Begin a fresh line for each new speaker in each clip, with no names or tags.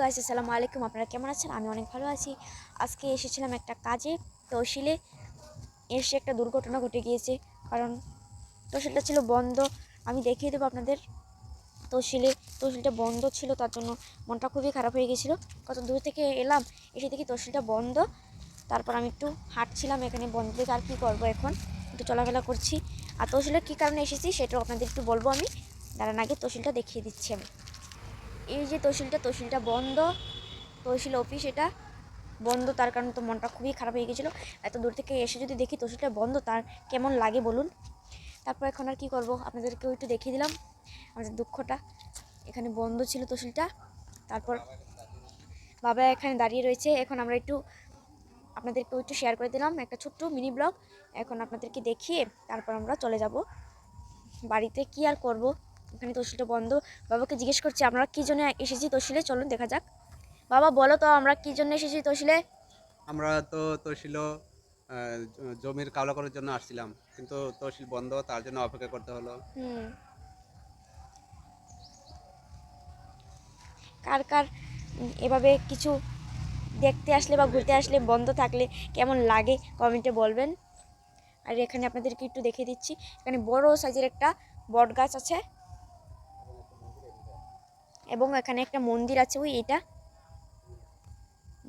Guys আসসালামু আলাইকুম। আপনারা কেমন আছেন? আমি অনেক ভালো আছি। আজকে এসেছিলাম একটা কাজে, তহসিলে এসে একটা দুর্ঘটনা ঘটে গিয়েছে। কারণ তহসিলটা ছিল বন্ধ। আমি দেখিয়ে দেবো আপনাদের। তহসিলে, তহসিলটা বন্ধ ছিল, তার জন্য মনটা খুবই খারাপ হয়ে গেছিল কত দূর থেকে এলাম, এসে দেখি তহসিলটা বন্ধ। তারপর আমি একটু হাঁটছিলাম, এখানে বন্ধ থেকে আর কী করব এখন? একটু চলাফেরা করছি। আর তহসিলের কী কারণে এসেছি, সেটাও আপনাদের একটু বলব আমি। দাঁড়ান, আগে তহসিলটা দেখিয়ে দিচ্ছি আমি। এই যে তহসিলটা তহসিলটা বন্ধ। তহসিল অফিস এটা। বন্ধ, তার কারণে তো মনটা খুবই খারাপ হয়ে গেছিল। এত দূর থেকে এসে যদি দেখি তহসিলটা বন্ধ, তার কেমন লাগে বলুন? তারপর এখন আর কী করব? আপনাদেরকেও একটু দেখিয়ে দিলাম আমাদের দুঃখটা। এখানে বন্ধ ছিল তহসিলটা। তারপর বাবা এখানে দাঁড়িয়ে রয়েছে। এখন আমরা একটু আপনাদেরকেও একটু শেয়ার করে দিলাম একটা ছোট্ট মিনি ব্লগ এখন আপনাদেরকে দেখিয়ে তারপর আমরা চলে যাব। বাড়িতে কি আর করব? এখানে তহসিলটা বন্ধ। বাবাকে জিজ্ঞেস করছি আমরা কী জন্য এসেছি তহসিলে? চলুন দেখা যাক। বাবা বলো তো আমরা কী জন্য এসেছি তহসিলে?
আমরা তো জ- জমির কাবলা করার জন্য আসছিলাম। কিন্তু তহসিল বন্ধ তার জন্য অপেক্ষা করতে হলো।
কার কার এভাবে কিছু দেখতে আসলে বা ঘুরতে আসলে বন্ধ থাকলে কেমন লাগে কমেন্টে বলবেন। আর এখানে আপনাদেরকে একটু দেখিয়ে দিচ্ছি। এখানে বড় সাইজের একটা বট গাছ আছে। এবং এখানে একটা মন্দির আছে, ওই এটা।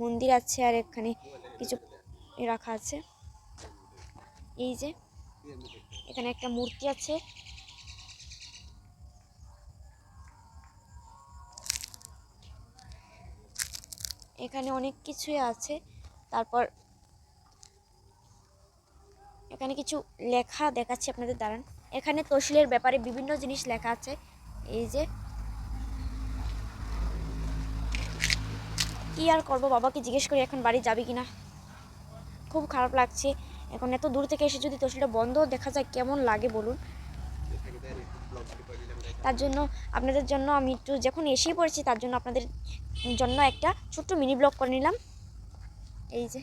মন্দির আছে আর এখানে কিছু রাখা আছে। এই যে, এখানে একটা মূর্তি আছে। এখানে অনেক কিছুই আছে। তারপর এখানে কিছু লেখা দেখাচ্ছি আপনাদের, দাঁড়ান। এখানে তহসিলের ব্যাপারে বিভিন্ন জিনিস লেখা আছে। এই যে কি আর করব? বাবাকে জিজ্ঞেস করি, এখন বাড়ি যাবে কিনা? খুব খারাপ লাগছে। এখন এত দূর থেকে এসে যদি তহসিলটা বন্ধ দেখা যায় কেমন লাগে, বলুন। তার জন্য আপনাদের জন্য আমি একটু যখন এসেই পড়েছি, তার জন্য আপনাদের জন্য একটা ছোট্ট মিনি ব্লগ করে নিলাম। এই যে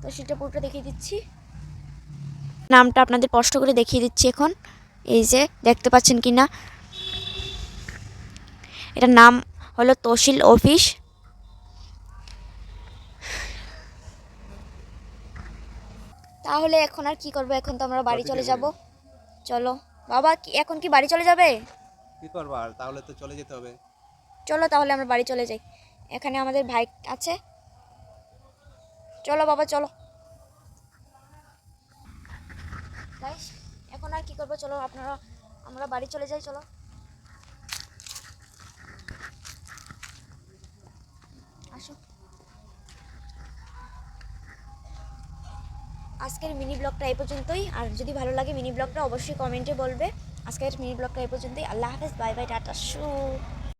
তো সেটা পুরোটা দেখিয়ে দিচ্ছি। নামটা আপনাদের স্পষ্ট করে দেখিয়ে দিচ্ছি এখন। এই যে, দেখতে পাচ্ছেন কি না এটার নাম হলো তহসিল অফিস। তাহলে এখন আর কি করব? এখন তো আমরা বাড়ি চলে যাব। চলো। বাবা কি এখন কি বাড়ি চলে যাবে?
কি করব আর? তাহলে তো চলে যেতে হবে।
চলো তাহলে আমরা বাড়ি চলে যাই। এখানে আমাদের ভাই আছে। চলো বাবা চলো। এখন আর কি করব? চলো আপনারা আমরা বাড়ি চলে যাই চলো। আজকের মিনি ব্লগটা এই পর্যন্তই। আর যদি ভালো লাগে মিনি ব্লগটা অবশ্যই কমেন্টে বলবে। আজকের মিনি ব্লগটা এই পর্যন্তই। আল্লাহ হাফেজ, বাই বাই, টাটা শু